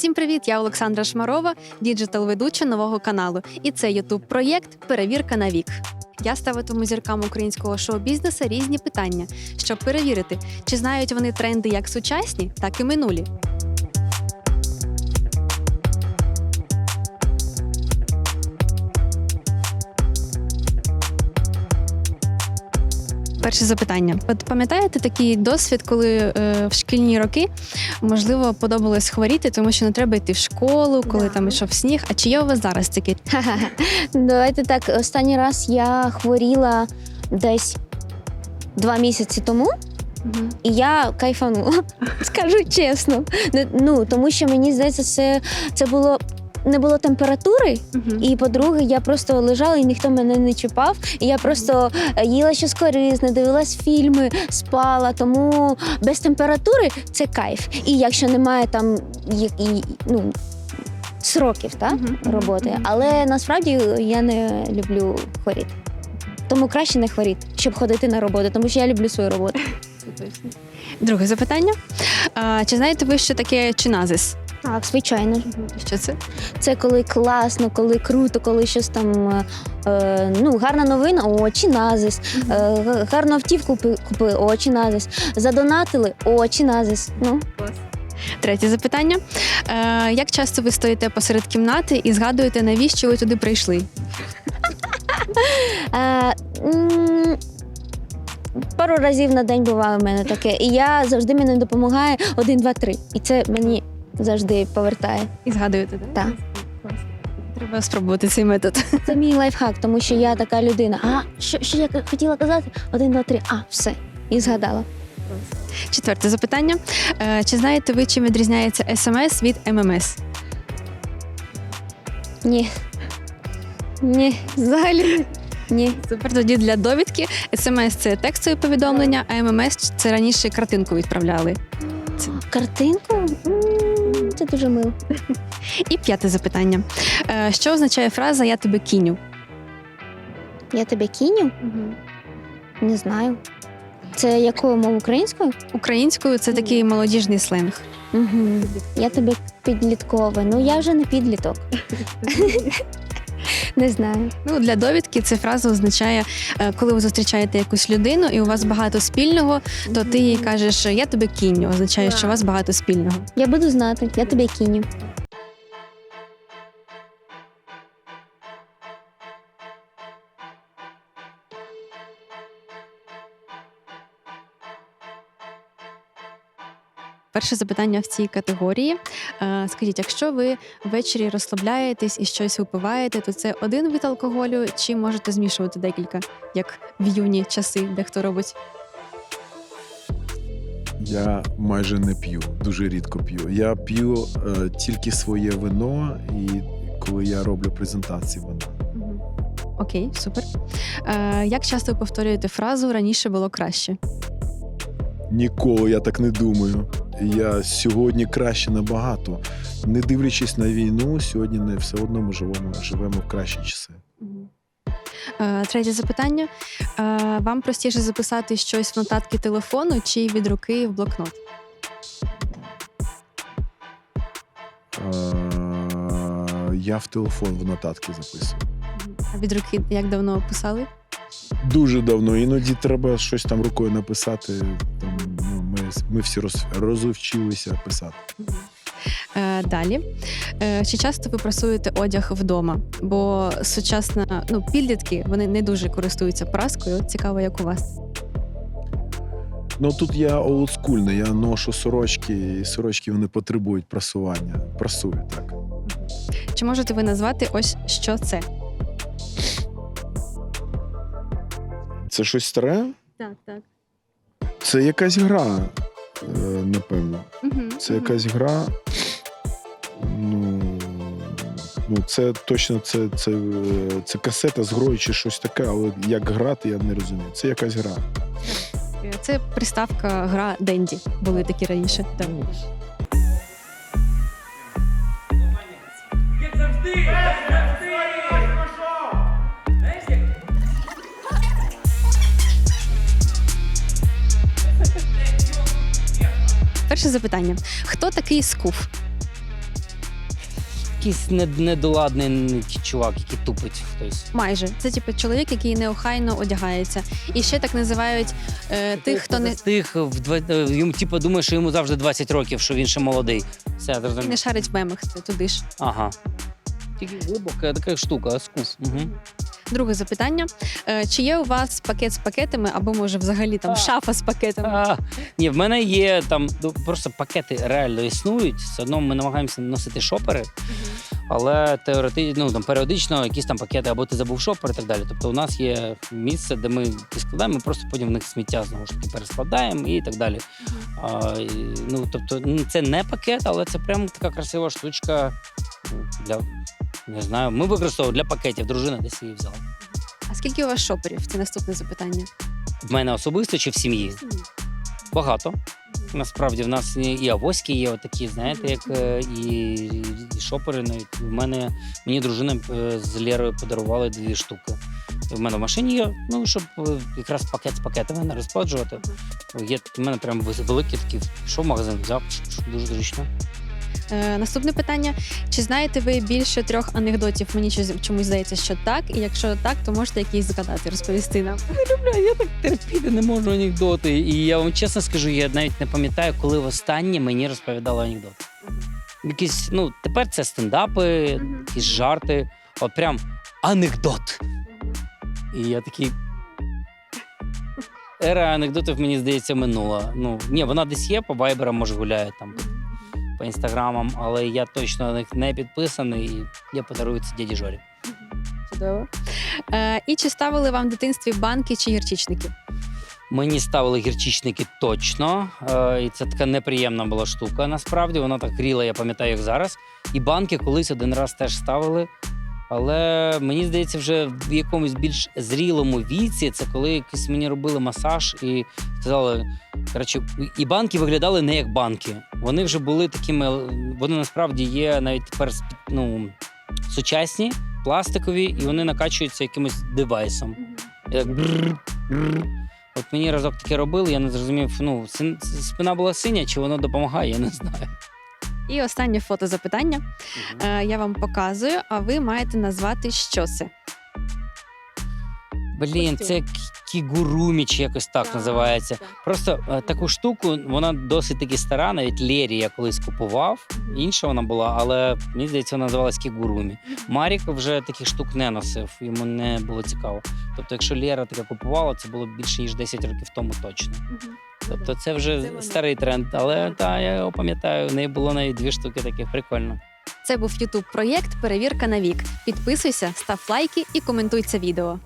Всім привіт! Я Олександра Шмарова, діджитал-ведуча нового каналу. І це ютуб проєкт Перевірка на вік. Я ставитиму зіркам українського шоу-бізнесу різні питання, щоб перевірити, чи знають вони тренди як сучасні, так і минулі. Перше запитання. От пам'ятаєте такий досвід, коли е, в шкільні роки можливо подобалось хворіти, тому що не треба йти в школу, коли Да. там ішов сніг. А чи є у вас зараз таке? Давайте так. Останній раз я хворіла десь два місяці тому, і я кайфанула, скажу чесно. Не- Ну, тому що мені здається, це, це було. Не було температури, і по-друге, я просто лежала і ніхто мене не чіпав. І я просто е, їла щось корисне, дивилась фільми, спала. Тому без температури це кайф. І якщо немає там і, і, ну, сроків, мгм, роботи. Але насправді я не люблю хворіти. Тому краще не хворіти, щоб ходити на роботу, тому що я люблю свою роботу. Друге запитання. А, чи знаєте ви, що таке чиназис? Так, звичайно. Що це? Це коли класно, коли круто, коли щось там е, е, ну, гарна новина, о, чи назис. Е, гарну автівку купи, купи, о, назис. Задонатили, о, чи назис. Ну, Третє запитання. Е, як часто ви стоїте посеред кімнати і згадуєте, навіщо ви туди прийшли? Е, м, пару разів на день буває в мене таке. І я завжди мені допомагає один, два, три. І це мені завжди повертає. І згадуєте, так? Так. Треба спробувати цей метод. Це мій лайфхак, тому що я така людина. А що, що я хотіла казати? Один, два, три. А, все. І згадала. Четверте запитання. Е, чи знаєте ви, чим відрізняється СМС від ММС? Ні. Ні, взагалі. Ні. Супер. Тоді для довідки СМС це текстові повідомлення, а ММС це раніше картинку відправляли. Картинку? Дуже мило. І п'яте запитання. Е, що означає фраза Я тебе кіню? Я тебе кіню? Не знаю. Це якою мовою українською? Українською це такий молодіжний сленг. Угу. Я тебе підліткова. Ну я вже не підліток. Не знаю. Ну, для довідки ця фраза означає, е, коли ви зустрічаєте якусь людину і у вас багато спільного, то ти їй кажеш Я тебе кіню, означає, що у вас багато спільного. Я буду знати, я тебе кіню. Перше запитання в цій категорії. Е, Скажіть, якщо ви ввечері розслабляєтесь і щось випиваєте, то це один вид алкоголю, чи можете змішувати декілька, як в юні часи, де хто робить? Я майже не п'ю, дуже рідко п'ю. Я п'ю е, тільки своє вино, і коли я роблю презентації вина. Окей, супер. Е, Як часто ви повторюєте фразу раніше було краще? Ніколи я так не думаю. Я сьогодні краще набагато. Не дивлячись на війну, сьогодні не все одно ми живемо, живемо в кращі часи. Е, Третє запитання. Е, Вам простіше записати щось в нотатки телефону чи від руки в блокнот? Е, я в телефон в нотатки записую. А від руки як давно писали? Дуже давно. Іноді треба щось там рукою написати. Там, ми, ми всі роз, розучилися писати. Е, Далі. Е, Чи часто ви прасуєте одяг вдома? Бо сучасна, ну, підлітки вони не дуже користуються праскою. Цікаво, як у вас. Ну тут я олдскульний, я ношу сорочки, і сорочки вони потребують прасування. Прасую так. Чи можете ви назвати ось що це? Це щось старе? Так, так. Це якась гра, е, напевно. Це якась гра. Ну, ну це точно це, це, це касета з грою чи щось таке, але як грати, я не розумію. Це якась гра. Е, Це приставка гра Денді. Були такі раніше. Так. Як завжди. Перше запитання: хто такий скуф? якийсь нед- недоладний чувак, який тупить хтось. Майже це типу чоловік, який неохайно одягається. І ще так називають е, тих, хто не, тих в два е, йому типу думає, що йому завжди 20 років, що він ще молодий. Все, не зрозумів. шарить в мемах. Це туди ж. Ага. Тільки глибока така штука, скуф. Угу. Друге запитання: Е, чи є у вас пакет з пакетами, або може взагалі там шафа з пакетами? Ні, в мене є там ну, просто пакети реально існують. Все одно ми намагаємося носити шопери, але теоретично, ну там періодично якісь там пакети, або ти забув шопер і так далі. Тобто у нас є місце, де ми складаємо, ми просто потім в них сміття знову ж таки перескладаємо і так далі. А, і, ну тобто, це не пакет, але це прям така красива штучка ну, для. Не знаю, ми використовуємо для пакетів. Дружина десь її взяла. А скільки у вас шоперів? Це наступне запитання. В мене особисто чи в сім'ї? Багато. Насправді в нас і і авоськи є отакі, знаєте, як е, і, і шопери. Навіть в мене мені дружина е, з Лєрою подарували дві штуки. І в мене в машині є, ну щоб е, якраз пакет з пакетами не розпаджувати. Є в мене прям великі такі. Пішов в магазин, взяв дуже зручно. Е, наступне питання: чи знаєте ви більше трьох анекдотів? Мені щось- чомусь здається, що так. І якщо так, то можете якісь згадати, розповісти нам. Бля, я так терпіти не можу анекдоти. І я вам чесно скажу, я навіть не пам'ятаю, коли востаннє мені розповідали анекдот. Якісь, ну, тепер це стендапи, якісь жарти. От прям анекдот. І я такий. Ера анекдотів, мені здається, минула. Ну, ні, вона десь є, по вайберам, може, гуляє там, по інстаграмам, але я точно на них не підписаний, і я подарую це дяді Жорі. Чудово. Е, і чи ставили вам в дитинстві банки чи гірчичники? Мені ставили гірчичники точно, е, і це така неприємна була штука. Насправді вона так гріла, я пам'ятаю, як зараз. І банки колись один раз теж ставили. Але мені здається, вже в якомусь більш зрілому віці, це коли якось мені робили масаж і сказали, коротше, і банки виглядали не як банки. Вони вже були такими, вони насправді є навіть тепер ну, сучасні, пластикові, і вони накачуються якимось девайсом. І так бррр, бррр. От мені разок таке робили, я не зрозумів, ну, спина була синя, чи воно допомагає, я не знаю. І останнє фото запитання. Е, я вам показую, а ви маєте назвати, що це. Блін, це к- кігурумі чи якось так Так, називається. Просто е, таку штуку, вона досить таки стара, навіть Лері я колись купував. Інша вона була, але мені здається, вона називалась кігурумі. Марік вже таких штук не носив, йому не було цікаво. Тобто, якщо Лера таке купувала, це було більше ніж 10 років тому точно. Тобто, це вже Це вона. старий тренд, але та я його пам'ятаю. В неї було навіть дві штуки таких прикольно. Це був Ютуб проєкт Перевірка на вік. Підписуйся, став лайки і коментуй це відео.